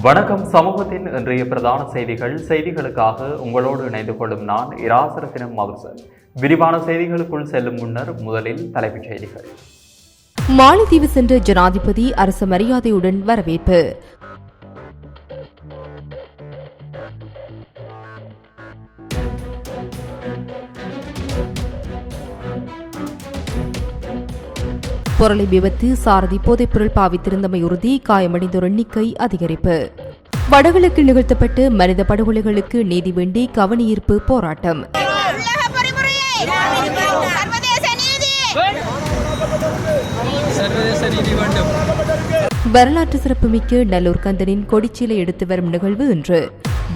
வணக்கம். சமூகத்தின் இன்றைய பிரதான செய்திகள். செய்திகளுக்காக உங்களோடு இணைந்து கொள்ளும் நான் இராசரத்தினம் மதுசன். விரிவான செய்திகளுக்குள் செல்லும் முன்னர் முதலில் தலைப்புச் செய்திகள். மாலைதீவு சென்ற ஜனாதிபதி அரசு மரியாதையுடன் வரவேற்பு. பொருளை விபத்து சாரதி போதைப்பொருள் பாவித்திருந்தமை உறுதி காயமடைந்தோர் எண்ணிக்கை அதிகரிப்பு. வடகிழக்கு நிகழ்த்தப்பட்டு மனித படுகொலைகளுக்கு நீதி வேண்டி கவனியீர்ப்பு போராட்டம். வரலாற்று சிறப்புமிக்க நல்லூர் கந்தனின் கொடிச்சீலை எடுத்து வரும் நிகழ்வு இன்று.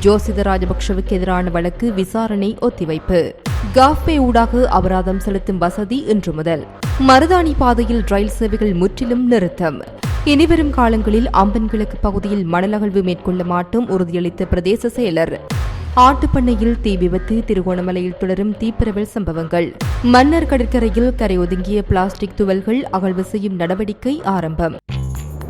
ஜோசித ராஜபக்ஷவுக்கு எதிரான வழக்கு விசாரணை ஒத்திவைப்பு. காஃபே ஊடாக அபராதம் செலுத்தும் வசதி இன்று முதல். மருதாணி பாதையில் ரயில் சேவைகள் முற்றிலும் நிறுத்தம். இனிவரும் காலங்களில் அம்பன் கிழக்கு பகுதியில் மணலகழ்வு மேற்கொள்ள மாட்டோம் உறுதியளித்த பிரதேச செயலர். ஆட்டுப்பண்ணையில் தீ விபத்து திருகோணமலையில் தொடரும் தீப்பரவல் சம்பவங்கள். மன்னர் கடற்கரையில் கரை ஒதுங்கிய பிளாஸ்டிக் துவல்கள் அகழ்வு செய்யும் நடவடிக்கை ஆரம்பம்.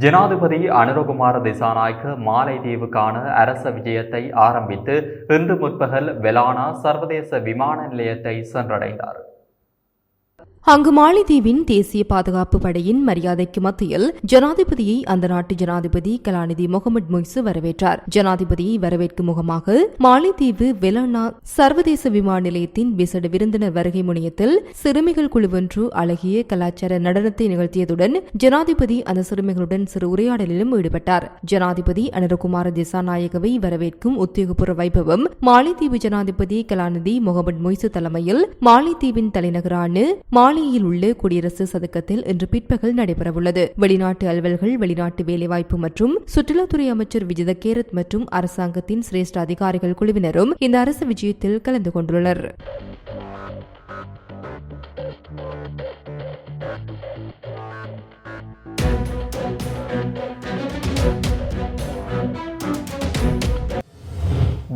ஜனாதிபதி அனுரகுமார திசாநாயக்க மாலைதீவுக்கான அரச விஜயத்தை ஆரம்பித்து இன்று முற்பகல் வெலானா சர்வதேச விமான நிலையத்தை சென்றடைந்தார். அங்கு மாலிதீவின் தேசிய பாதுகாப்பு படையின் மரியாதைக்கு மத்தியில் ஜனாதிபதியை அந்த நாட்டு ஜனாதிபதி கலாநிதி முகமது மொய்சு வரவேற்றார். ஜனாதிபதியை வரவேற்கும் முகமாக மாலிதீவு வெலனா சர்வதேச விமான நிலையத்தின் விசேட விருந்தினர் வருகை முனையத்தில் சிறுமிகள் குழுவொன்று அழகிய கலாச்சார நடனத்தை நிகழ்த்தியதுடன் ஜனாதிபதி அந்த சிறுமிகளுடன் சிறு உரையாடலிலும் ஈடுபட்டார். ஜனாதிபதி அனரகுமார திசாநாயகவை வரவேற்கும் உத்தியோகபூர்வ வைபவம் மாலிதீவு ஜனாதிபதி கலாநிதி முகமது மொய்சு தலைமையில் மாலிதீவின் தலைநகரான மாலையில் உள்ள குடியரசு சதுக்கத்தில் இன்று பிற்பகல் நடைபெறவுள்ளது. வெளிநாட்டு அலுவல்கள் வெளிநாட்டு வேலைவாய்ப்பு மற்றும் சுற்றுலாத்துறை அமைச்சர் விஜித கேரத் மற்றும் அரசாங்கத்தின் சிரேஷ்ட அதிகாரிகள் குழுவினரும் இந்த அரசு விஜயத்தில் கலந்து கொண்டுள்ளனர்.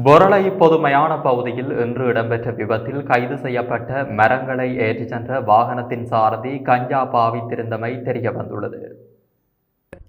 பொரளை பொதுமையான பகுதியில் இன்று இடம்பெற்ற விபத்தில் கைது செய்யப்பட்ட மரங்களை ஏற்றிச் சென்ற வாகனத்தின் சாரதி கஞ்சா பாவித்திருந்தமை தெரிய வந்துள்ளது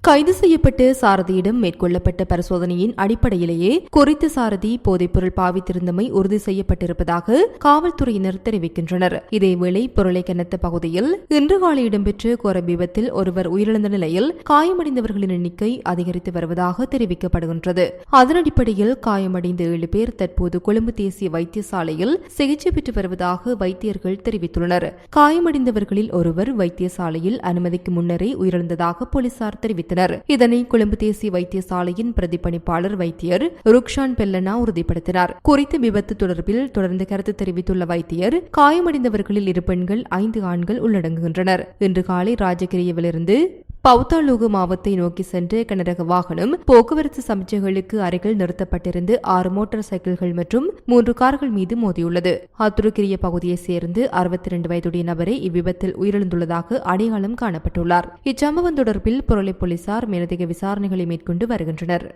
கைது செய்யப்பட்டு சாரதியிடம் மேற்கொள்ளப்பட்ட பரிசோதனையின் அடிப்படையிலேயே குறித்த சாரதி போதைப்பொருள் பாவித்திருந்தமை உறுதி செய்யப்பட்டிருப்பதாக காவல்துறையினர் தெரிவிக்கின்றனர். இதேவேளை பொருளை கனத்த பகுதியில் இன்று காலை இடம்பெற்ற கோர விபத்தில் ஒருவர் உயிரிழந்த நிலையில் காயமடைந்தவர்களின் எண்ணிக்கை அதிகரித்து வருவதாக தெரிவிக்கப்படுகின்றது. அதன் அடிப்படையில் காயமடைந்த ஏழு பேர் தற்போது கொழும்பு தேசிய வைத்தியசாலையில் சிகிச்சை பெற்று வருவதாக வைத்தியர்கள் தெரிவித்துள்ளனர். காயமடைந்தவர்களில் ஒருவர் வைத்தியசாலையில் அனுமதிக்கு முன்னரே உயிரிழந்ததாக போலீசார் தெரிவித்தனர் இதனை கொழும்பு தேசிய வைத்தியசாலையின் பிரதிப்பணிப்பாளர் வைத்தியர் ருக்ஷான் பெல்லனா உறுதிப்படுத்தினார். குறித்த விபத்து தொடர்பில் தொடர்ந்து கருத்து தெரிவித்துள்ள வைத்தியர் காயமடைந்தவர்களில் இரு பெண்கள் ஐந்து ஆண்கள் உள்ளடங்குகின்றனர். இன்று காலை ராஜகிரியவிலிருந்து பவுத்தாலூகு மாவத்தை நோக்கி சென்ற கனரக வாகனம் போக்குவரத்து சமைச்சர்களுக்கு அருகில் நிறுத்தப்பட்டிருந்து ஆறு மோட்டார் சைக்கிள்கள் மற்றும் மூன்று கார்கள் மீது மோதியுள்ளது. அத்துருக்கிரிய பகுதியைச் சேர்ந்து அறுபத்தி இரண்டு வயதுடைய நபரை இவ்விபத்தில் உயிரிழந்துள்ளதாக அடையாளம் காணப்பட்டுள்ளார். இச்சம்பவம் தொடர்பில் புரளை போலீசார் மேலதிக விசாரணைகளை மேற்கொண்டு வருகின்றனர்.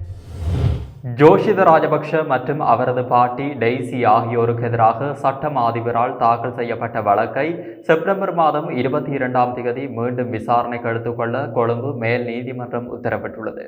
ஜோஷித ராஜபக்ஷ மற்றும் அவரது பாட்டி டெய்சி ஆகியோருக்கு எதிராக சட்டம் அதிபரால் தாக்கல் செய்யப்பட்ட வழக்கை செப்டம்பர் மாதம் இருபத்தி இரண்டாம் தேதி மீண்டும் விசாரணைக்கு எடுத்துக்கொள்ள கொழும்பு மேல் நீதிமன்றம் உத்தரவிட்டுள்ளது.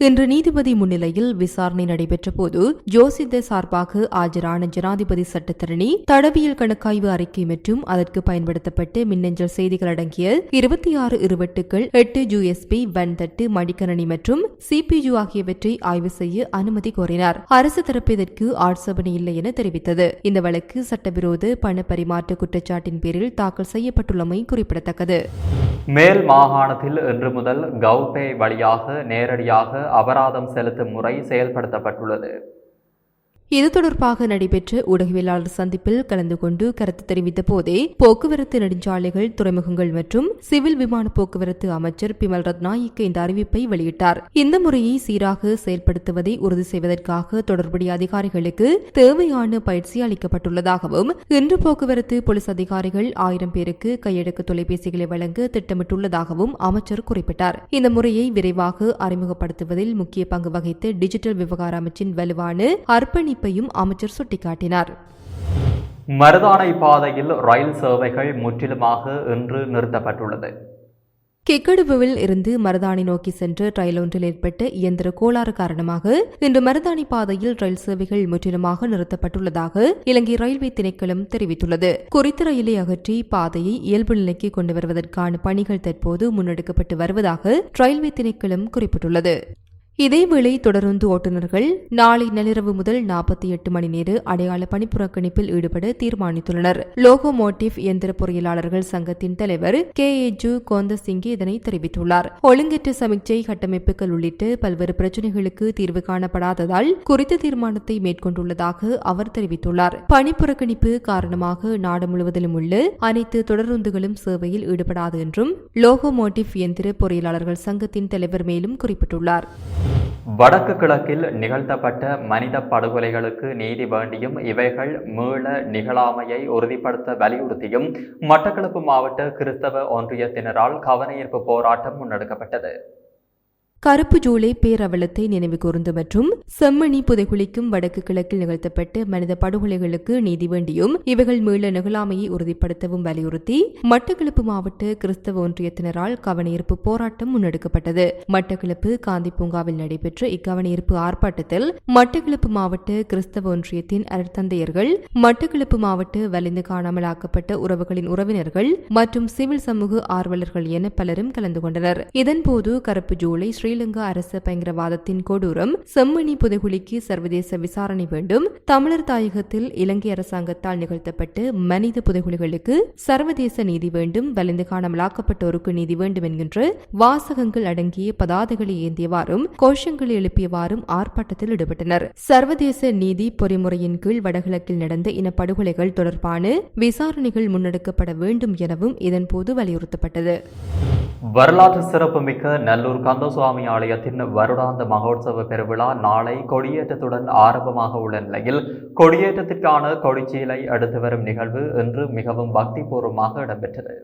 இன்று நீதிபதி முன்னிலையில் விசாரணை நடைபெற்ற போது ஜோசித்த சார்பாக ஆஜரான ஜனாதிபதி சட்டத்தரணி தடவியல் கணக்காய்வு அறிக்கை மற்றும் அதற்கு பயன்படுத்தப்பட்ட மின்னஞ்சல் செய்திகள் அடங்கிய இருபத்தி ஆறு இருவட்டுகள் எட்டு யூஎஸ்பி வன்தட்டு மடிக்கணனி மற்றும் சிபியு ஆகியவற்றை ஆய்வு செய்ய அனுமதி கோரினார். அரசு தரப்பு இதற்கு ஆட்சேபனை இல்லை என தெரிவித்தது. இந்த வழக்கு சட்டவிரோத பண பரிமாற்ற குற்றச்சாட்டின் பேரில் தாக்கல் செய்யப்பட்டுள்ளமை குறிப்பிடத்தக்கது. மேல் மாகாணத்தில் இன்று முதல் கவுபே வழியாக நேரடியாக அபராதம் செலுத்தும் முறை செயல்படுத்தப்பட்டுள்ளது. இது தொடர்பாக நடைபெற்ற ஊடகவியலாளர் சந்திப்பில் கலந்து கொண்டு கருத்து தெரிவித்த போதே போக்குவரத்து நெடுஞ்சாலைகள் துறைமுகங்கள் மற்றும் சிவில் விமான போக்குவரத்து அமைச்சர் பிமல் ரத்நாயக்க இந்த அறிவிப்பை வெளியிட்டார். இந்த முறையை சீராக செயல்படுத்துவதை உறுதி செய்வதற்காக தொடர்புடைய அதிகாரிகளுக்கு தேவையான பயிற்சி அளிக்கப்பட்டுள்ளதாகவும் இன்று போக்குவரத்து போலீஸ் அதிகாரிகள் ஆயிரம் பேருக்கு கையடக்க தொலைபேசிகளை வழங்க திட்டமிட்டுள்ளதாகவும் அமைச்சர் குறிப்பிட்டார். இந்த முறையை விரைவாக அறிமுகப்படுத்துவதில் முக்கிய பங்கு வகித்த டிஜிட்டல் விவகார அமைச்சின் வலுவான அர்ப்பணிப்பையும் அமைச்சர் சுட்டிக்காட்டினார். மருதானை பாதையில் ரயில் சேவைகள் முற்றிலுமாக இன்று நிறுத்தப்பட்டுள்ளது. கிக்கடுவில் இருந்து மருதாணி நோக்கி சென்ற ரயில் ஒன்றில் ஏற்பட்ட இயந்திர கோளாறு காரணமாக இன்று மருதாணி பாதையில் ரயில் சேவைகள் முற்றிலுமாக நிறுத்தப்பட்டுள்ளதாக இலங்கை ரயில்வே திணைக்களம் தெரிவித்துள்ளது. குறித்த ரயிலை அகற்றி பாதையை இயல்பு நிலைக்கு கொண்டு வருவதற்கான பணிகள் தற்போது முன்னெடுக்கப்பட்டு வருவதாக ரயில்வே திணைக்களம் குறிப்பிட்டுள்ளது. இதேவேளை தொடருந்து ஓட்டுநர்கள் நாளை நள்ளிரவு முதல் நாற்பத்தி எட்டு மணி நேர அடையாள பணிப்புறக்கணிப்பில் ஈடுபட தீர்மானித்துள்ளனர். லோகோமோட்டிவ் இயந்திர பொறியியலாளர்கள் சங்கத்தின் தலைவர் கே. ஏ. ஜு. கோந்தசிங்கே இதனை தெரிவித்துள்ளார். ஒழுங்கற்ற சமிக்சை கட்டமைப்புகள் உள்ளிட்ட பல்வேறு பிரச்சினைகளுக்கு தீர்வு காணப்படாததால் குறித்த தீர்மானத்தை மேற்கொண்டுள்ளதாக அவர் தெரிவித்துள்ளார். பணிப்புறக்கணிப்பு காரணமாக நாடு முழுவதிலும் உள்ள அனைத்து தொடருந்துகளும் சேவையில் ஈடுபடாது என்றும் லோகோமோட்டிவ் இயந்திர பொறியியலாளர்கள் சங்கத்தின் தலைவர் மேலும் குறிப்பிட்டுள்ளார். வடக்கு கிழக்கில் நிகழ்த்தப்பட்ட மனித படுகொலைகளுக்கு நீதி வேண்டியும் இவைகள் மீள நிகழாமையை உறுதிப்படுத்த வலியுறுத்தியும் மட்டக்களப்பு மாவட்ட கிறிஸ்தவ ஒன்றியத்தினரால் கவனஈர்ப்பு போராட்டம் முன்னெடுக்கப்பட்டது. கருப்பு ஜூலை பேரவலத்தை நினைவு கூர்ந்து மற்றும் செம்மணி புதைகுளிக்கும் வடக்கு கிழக்கில் நிகழ்த்தப்பட்ட மனித படுகொலைகளுக்கு நீதி வேண்டியும் இவைகள் மீள நிகழாமையை உறுதிப்படுத்தவும் வலியுறுத்தி மட்டக்களப்பு மாவட்ட கிறிஸ்தவ ஒன்றியத்தினரால் கவனஈர்ப்பு போராட்டம் முன்னெடுக்கப்பட்டது. மட்டக்களப்பு காந்தி பூங்காவில் நடைபெற்ற இக்கவனஈர்ப்பு ஆர்ப்பாட்டத்தில் மட்டக்களப்பு மாவட்ட கிறிஸ்தவ ஒன்றியத்தின் அருட்தந்தையர்கள் மட்டக்களப்பு மாவட்ட வலிந்து காணாமலாக்கப்பட்ட உறவுகளின் உறவினர்கள் மற்றும் சிவில் சமூக ஆர்வலர்கள் என பலரும் கலந்து கொண்டனர். இதன்போது கருப்பு ஜூலை ஸ்ரீ ஸ்ரீலங்கா அரச பயங்கரவாதத்தின் கொடூரம் செம்மணி புதைகுழிக்கு சர்வதேச விசாரணை வேண்டும். தமிழர் தாயகத்தில் இலங்கை அரசாங்கத்தால் நிகழ்த்தப்பட்டு மனித புதைகுழிகளுக்கு சர்வதேச நீதி வேண்டும். வலிந்து காணாமலாக்கப்பட்டோருக்கு நீதி வேண்டும் என்கின்ற வாசகங்கள் அடங்கிய பதாதைகளை ஏந்தியவாறும் கோஷங்களை எழுப்பியவாறும் ஆர்ப்பாட்டத்தில் ஈடுபட்டனர். சர்வதேச நீதி பொறிமுறையின் கீழ் வடகிழக்கில் நடந்த இனப்படுகொலைகள் தொடர்பான விசாரணைகள் முன்னெடுக்கப்பட வேண்டும் எனவும் இதன்போது வலியுறுத்தப்பட்டது. வரலாற்று சிறப்புமிக்க நல்லூர் கந்தசுவாமி ஆலயத்தின் வருடாந்த மகோத்சவ பெருவிழா நாளை கொடியேற்றத்துடன் ஆரம்பமாக உள்ள நிலையில் கொடியேற்றத்திற்கான கொடிச்சீலை அடுத்து வரும் நிகழ்வு இன்று மிகவும் பக்திபூர்வமாக இடம்பெற்றது.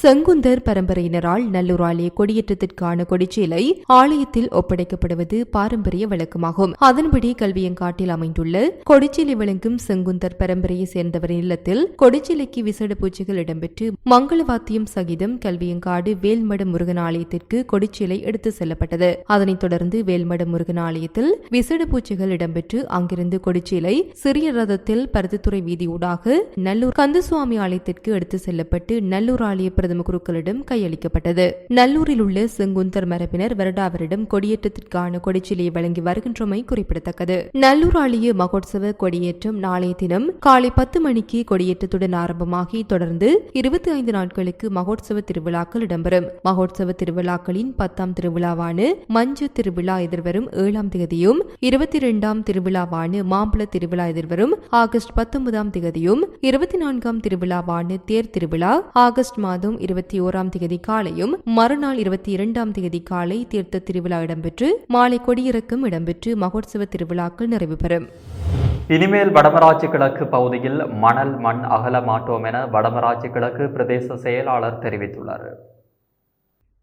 செங்குந்தர் பரம்பரையினரால் நல்லூர் ஆலய கொடியேற்றத்திற்கான கொடிச்சேலை ஆலயத்தில் ஒப்படைக்கப்படுவது பாரம்பரிய வழக்கமாகும். அதன்படி கல்வியங்காட்டில் அமைந்துள்ள கொடிச்சேலை வழங்கும் செங்குந்தர் பரம்பரையை சேர்ந்தவரின் இல்லத்தில் கொடிச்சேலைக்கு விசேட பூஜைகள் இடம்பெற்று மங்களவாத்தியம் சகிதம் கல்வியங்காடு வேல்மட முருகன் ஆலயத்திற்கு கொடிச்சேலை எடுத்து செல்லப்பட்டது. அதனைத் தொடர்ந்து வேல்மட முருகன் ஆலயத்தில் விசேட பூஜைகள் இடம்பெற்று அங்கிருந்து கொடிச்சேலை சிறிய ரதத்தில் பருத்தித்துறை வீதி ஊடாக நல்லூர் கந்தசுவாமி ஆலயத்திற்கு எடுத்து செல்லப்பட்டு நல்லூர் ஆலய பிரதம குருக்களிடம் கையளிக்கப்பட்டது. நல்லூரில் உள்ள செங்குந்தர் மரபினர் வருடாவரிடம் கொடியேற்றத்திற்கான கொடிச்சிலையை வழங்கி வருகின்றமை குறிப்பிடத்தக்கது. நல்லூர் ஆலய மகோத்சவ கொடியேற்றம் நாளைய தினம் காலை பத்து மணிக்கு கொடியேற்றத்துடன் ஆரம்பமாகி தொடர்ந்து இருபத்தி ஐந்து நாட்களுக்கு மகோத்சவ திருவிழாக்கள் இடம்பெறும். மகோத்சவ திருவிழாக்களின் பத்தாம் திருவிழாவான மஞ்ச திருவிழா எதிர்வரும் ஏழாம் திகதியும் இருபத்தி இரண்டாம் திருவிழாவான மாம்பழ திருவிழா எதிர்வரும் ஆகஸ்ட் பத்தொன்பதாம் திகதியும் இருபத்தி நான்காம் திருவிழாவான தேர் திருவிழா ஆகஸ்ட் மாதம் இருபத்தி ஓராம் தேதி காலையும் மறுநாள் இருபத்தி இரண்டாம் தேதி காலை தீர்த்த திருவிழா இடம்பெற்று மாலை கொடியிறக்கம் இடம்பெற்று மகோத்சவ திருவிழாக்கள் நிறைவு பெறும். இனிமேல் வடமராட்சி கிழக்கு பகுதியில் மணல் மண் அகல மாட்டோம் என வடமராட்சி கிழக்கு பிரதேச செயலாளர் தெரிவித்துள்ளார்.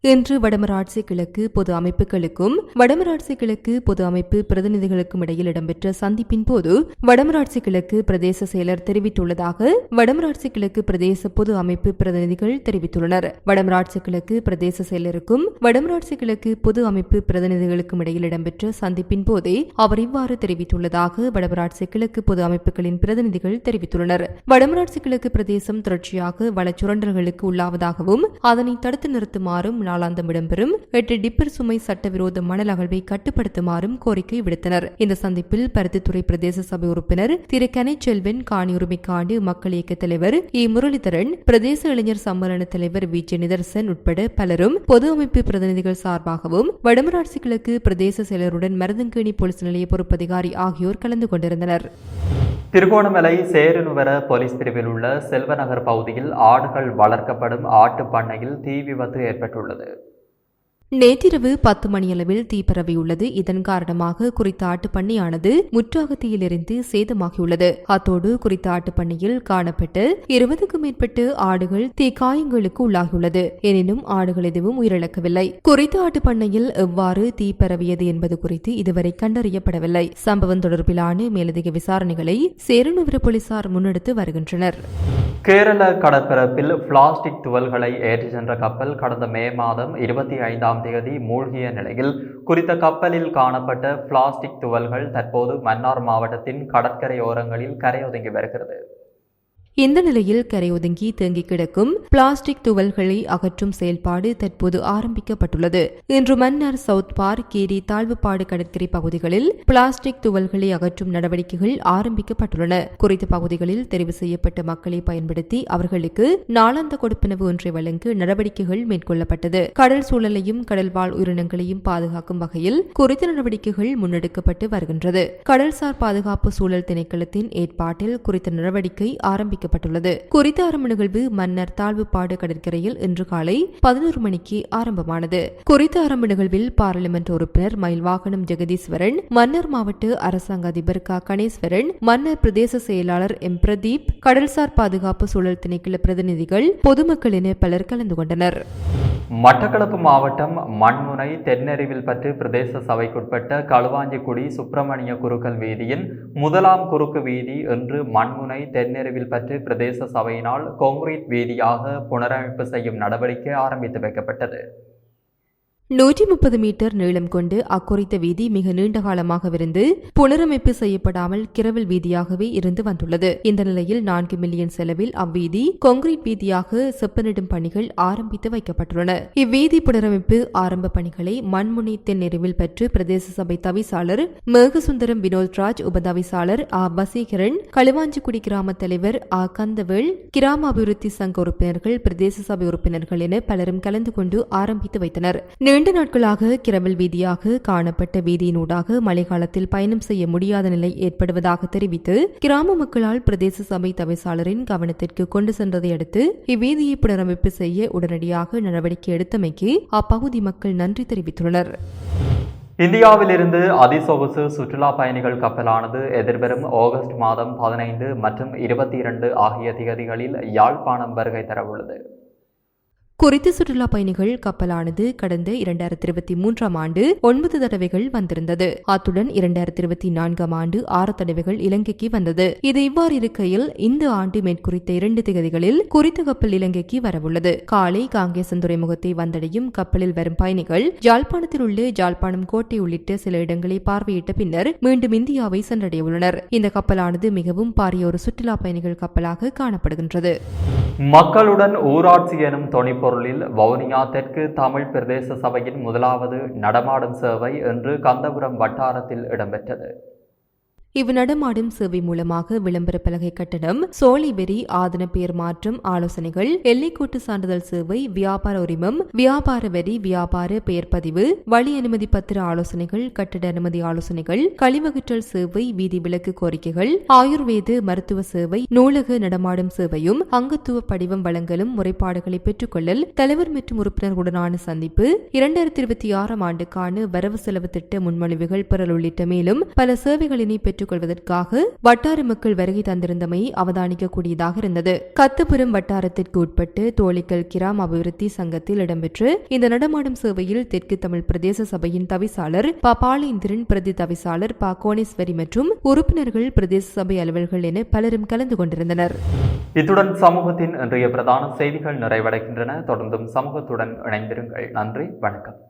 இன்று வடமராட்சி கிழக்கு பொது அமைப்புகளுக்கும் வடமராட்சி கிழக்கு பொது அமைப்பு பிரதிநிதிகளுக்கும் இடையில் இடம்பெற்ற சந்திப்பின் போது வடமராட்சி கிழக்கு பிரதேச செயலர் தெரிவித்துள்ளதாக வடமராட்சி கிழக்கு பிரதேச பொது அமைப்பு பிரதிநிதிகள் தெரிவித்துள்ளனர். வடமராட்சி கிழக்கு பிரதேச செயலருக்கும் வடமராட்சி கிழக்கு பொது அமைப்பு பிரதிநிதிகளுக்கும் இடையில் இடம்பெற்ற சந்திப்பின் போதே அவர் இவ்வாறு தெரிவித்துள்ளதாக வடமராட்சி கிழக்கு பொது அமைப்புகளின் பிரதிநிதிகள் தெரிவித்துள்ளனர். வடமராட்சி கிழக்கு பிரதேசம் தொடர்ச்சியாக வளச்சுரண்டல்களுக்கு உள்ளாவதாகவும் அதனை தடுத்து நிறுத்துமாறும் நாளாந்தம் இடம்பெறும். எட்டு டிப்பர் சுமை சட்டவிரோத மணல் அகழ்வை கட்டுப்படுத்துமாறும் கோரிக்கை விடுத்தனர். இந்த சந்திப்பில் பருத்தித்துறை பிரதேச சபை உறுப்பினர் திரு கனைச்செல்வன் காணி உரிமைக்காண்டு மக்கள் இயக்க தலைவர் இ. முரளிதரன் பிரதேச இளைஞர் சம்மேளன தலைவர் வி. ஜே நிதர்சன் உட்பட பலரும் பொது அமைப்பு பிரதிநிதிகள் சார்பாகவும் வடமராட்சி கிழக்கு பிரதேச செயலருடன் மருதங்கேணி போலீஸ் நிலைய பொறுப்பதிகாரி ஆகியோர் கலந்து கொண்டிருந்தனர். திருகோணமலை சேருநுவர போலீஸ் பிரிவில் உள்ள செல்வநகர் பகுதியில் ஆடுகள் வளர்க்கப்படும் ஆட்டுப் பண்ணையில் தீ விபத்து ஏற்பட்டுள்ளது. இருக்கிறது நேற்றிரவு பத்து மணியளவில் தீப்பரவியுள்ளது இதன் காரணமாக குறித்த ஆட்டுப்பண்ணையானது முற்றாகத்தியிலிருந்து சேதமாகியுள்ளது. அத்தோடு குறித்த ஆட்டுப்பண்ணையில் காணப்பட்டு இருபதுக்கும் மேற்பட்ட ஆடுகள் தீ காயங்களுக்கு உள்ளாகியுள்ளது. எனினும் ஆடுகள் எதுவும் உயிரிழக்கவில்லை. குறித்த ஆட்டுப்பண்ணையில் எவ்வாறு தீ பரவியது என்பது குறித்து இதுவரை கண்டறியப்படவில்லை. சம்பவம் தொடர்பிலான மேலதிக விசாரணைகளை சேரனுவர போலீசார் முன்னெடுத்து வருகின்றனர். கேரள கடற்பரப்பில் பிளாஸ்டிக் துவல்களை ஏற்றி சென்ற கப்பல் கடந்த மே மாதம் இருபத்தி ஐந்தாம் தேதி மூழ்கிய நிலையில் குறித்த கப்பலில் காணப்பட்ட பிளாஸ்டிக் துவல்கள் தற்போது மன்னார் மாவட்டத்தின் கடற்கரையோரங்களில் கரையொதுங்கி வருகிறது. இந்த நிலையில் கரை ஒதுங்கி தேங்கி கிடக்கும் பிளாஸ்டிக் துவல்களை அகற்றும் செயல்பாடு தற்போது ஆரம்பிக்கப்பட்டுள்ளது. இன்று மன்னார் சவுத் பார்க் கீரி தாழ்வுப்பாடு கடற்கரை பகுதிகளில் பிளாஸ்டிக் துவல்களை அகற்றும் நடவடிக்கைகள் ஆரம்பிக்கப்பட்டுள்ளன. குறித்த பகுதிகளில் தெரிவு செய்யப்பட்ட மக்களை பயன்படுத்தி அவர்களுக்கு நாளாந்த கொடுப்பனவு ஒன்றை வழங்க நடவடிக்கைகள் மேற்கொள்ளப்பட்டது. கடல் சூழலையும் கடல்வாழ் உயிரினங்களையும் பாதுகாக்கும் வகையில் குறித்த நடவடிக்கைகள் முன்னெடுக்கப்பட்டு வருகின்றது. கடல்சார் பாதுகாப்பு சூழல் திணைக்களத்தின் ஏற்பாட்டில் குறித்த நடவடிக்கை அறிவிக்கப்பட்டுள்ளது. குறித்த ஆரம்ப நிகழ்வு மன்னர் தாழ்வுப்பாடு கடற்கரையில் இன்று காலை பதினோரு மணிக்கு ஆரம்பமானது. குறித்த ஆரம்ப நிகழ்வில் பாராளுமன்ற உறுப்பினர் மயில் வாகனம் ஜெகதீஸ்வரன் மன்னர் மாவட்ட அரசாங்க அதிபர் க. கணேஸ்வரன் மன்னர் பிரதேச செயலாளர் எம். பிரதீப் கடல்சார் பாதுகாப்பு சூழல் திணைக்கள பிரதிநிதிகள் பொதுமக்கள் என பலர் கலந்து கொண்டனர். மட்டக்களப்பு மாவட்டம் மண்முனை தென்னறிவில் பற்று பிரதேச சபைக்குட்பட்ட களுவாஞ்சிக்குடி சுப்பிரமணிய குருக்கள் வீதியின் முதலாம் குறுக்கு வீதி என்று மண்முனை தென்னறிவில் பற்று பிரதேச சபையினால் கான்கிரீட் வீதியாக புனரமைப்பு செய்யும் நடவடிக்கை ஆரம்பித்து வைக்கப்பட்டது. நூற்றி முப்பது மீட்டர் நீளம் கொண்டு அக்குறித்த வீதி மிக நீண்ட காலமாகவிருந்து புனரமைப்பு செய்யப்படாமல் கிரவல் வீதியாகவே இருந்து வந்துள்ளது. இந்த நிலையில் நான்கு மில்லியன் செலவில் அவ்வீதி கொங்கிரீட் வீதியாக செப்பனிடும் பணிகள் ஆரம்பித்து வைக்கப்பட்டுள்ளன. இவ்வீதி புனரமைப்பு ஆரம்ப பணிகளை மண்முனைத்தின் நிறைவில் பெற்று பிரதேச சபை தவிசாளர் மேகசுந்தரம் வினோத்ராஜ் உபதவிசாளர் ஆ. வசீகரன் களுவாஞ்சிக்குடி கிராம தலைவர் ஆ. கந்தவேல் கிராம அபிவிருத்தி சங்க உறுப்பினர்கள் பிரதேச சபை உறுப்பினர்கள் என பலரும் கலந்து கொண்டு ஆரம்பித்து வைத்தனர். இரண்டு நாட்களாக கிரவல் வீதியாக காணப்பட்ட வீதியினூடாக மழைக்காலத்தில் பயணம் செய்ய முடியாத நிலை ஏற்படுவதாக தெரிவித்து கிராம மக்களால் பிரதேச சபை தவிசாளரின் கவனத்திற்கு கொண்டு சென்றதை அடுத்து இவ்வீதியை புனரமைப்பு செய்ய உடனடியாக நடவடிக்கை எடுத்தமைக்கு அப்பகுதி மக்கள் நன்றி தெரிவித்துள்ளனர். இந்தியாவிலிருந்து அதிசொகுசு சுற்றுலா பயணிகள் கப்பலானது எதிர்வரும் ஆகஸ்ட் மாதம் பதினைந்து மற்றும் இருபத்தி இரண்டு ஆகிய திகதிகளில் யாழ்ப்பாணம் வருகை தரவுள்ளது. குறித்த சுற்றுலா பயணிகள் கப்பலானது கடந்த இரண்டாயிரத்தி இருபத்தி மூன்றாம் ஆண்டு ஒன்பது தடவைகள் வந்திருந்தது. அத்துடன் இரண்டாயிரத்தி இருபத்தி நான்காம் ஆண்டு ஆறு தடவைகள் இலங்கைக்கு வந்தது. இது இவ்வாறு இருக்கையில் இந்த ஆண்டு மேற்குறித்த இரண்டு திகதிகளில் குறித்த கப்பல் இலங்கைக்கு வரவுள்ளது. காலை காங்கேசன் துறைமுகத்தை வந்தடையும் கப்பலில் வரும் பயணிகள் ஜாழ்ப்பாணத்தில் உள்ள ஜாழ்ப்பாணம் கோட்டை உள்ளிட்ட சில இடங்களை பார்வையிட்ட பின்னர் மீண்டும் இந்தியாவை சென்றடைய உள்ளனர் இந்த கப்பலானது மிகவும் பாரிய ஒரு சுற்றுலா பயணிகள் கப்பலாக காணப்படுகின்றது. மக்களுடன் ஊராட்சி எனும் தொனிப்பொருளில் வவுனியா தெற்கு தமிழ் பிரதேச சபையின் முதலாவது நடமாடும் சேவை என்று கந்தபுரம் வட்டாரத்தில் இடம்பெற்றது. இவ் நடமாடும் சேவை மூலமாக விளம்பர பலகை கட்டணம் சோழிவெறி ஆதன பெயர் மாற்றம் ஆலோசனைகள் எல்லைக்கோட்டு சான்றிதழ் சேவை வியாபார உரிமம் வியாபார வரி வியாபார பெயர் பதிவு வழி அனுமதி பத்திர ஆலோசனைகள் கட்டட அனுமதி ஆலோசனைகள் கழிவகற்றல் சேவை வீதி விலக்கு கோரிக்கைகள் ஆயுர்வேத மருத்துவ சேவை நூலக நடமாடும் சேவையும் அங்கத்துவ படிவம் வழங்கலும் முறைப்பாடுகளை பெற்றுக்கொள்ளல் தலைவர் மற்றும் உறுப்பினர்களுடனான சந்திப்பு இரண்டாயிரத்தி இருபத்தி ஆறாம் ஆண்டுக்கான வரவு செலவு திட்ட முன்மொழிவுகள் பெறல் உள்ளிட்ட மேலும் பல சேவைகளினை பெற்று பெற்றுக்கொள்வதற்காக வட்டார மக்கள் வருகை தந்திருந்தமை அவதானிக்கக்கூடியதாக இருந்தது. கத்துப்புறம் வட்டாரத்திற்கு உட்பட்டு தோழிக்கல் கிராம அபிவிருத்தி சங்கத்தில் இடம்பெற்று இந்த நடமாடும் சேவையில் தெற்கு தமிழ் பிரதேச சபையின் தவிசாளர் ப. பாலேந்திரன் பிரதி தவிசாளர் ப. கோணேஸ்வரி மற்றும் உறுப்பினர்கள் பிரதேச சபை அலுவல்கள் என பலரும் கலந்து கொண்டிருந்தனர். இத்துடன் சமூகத்தின் இன்றைய பிரதான செய்திகள் நிறைவடைகின்றன. தொடர்ந்தும் சமூகத்துடன் இணைந்திருங்கள். நன்றி. வணக்கம்.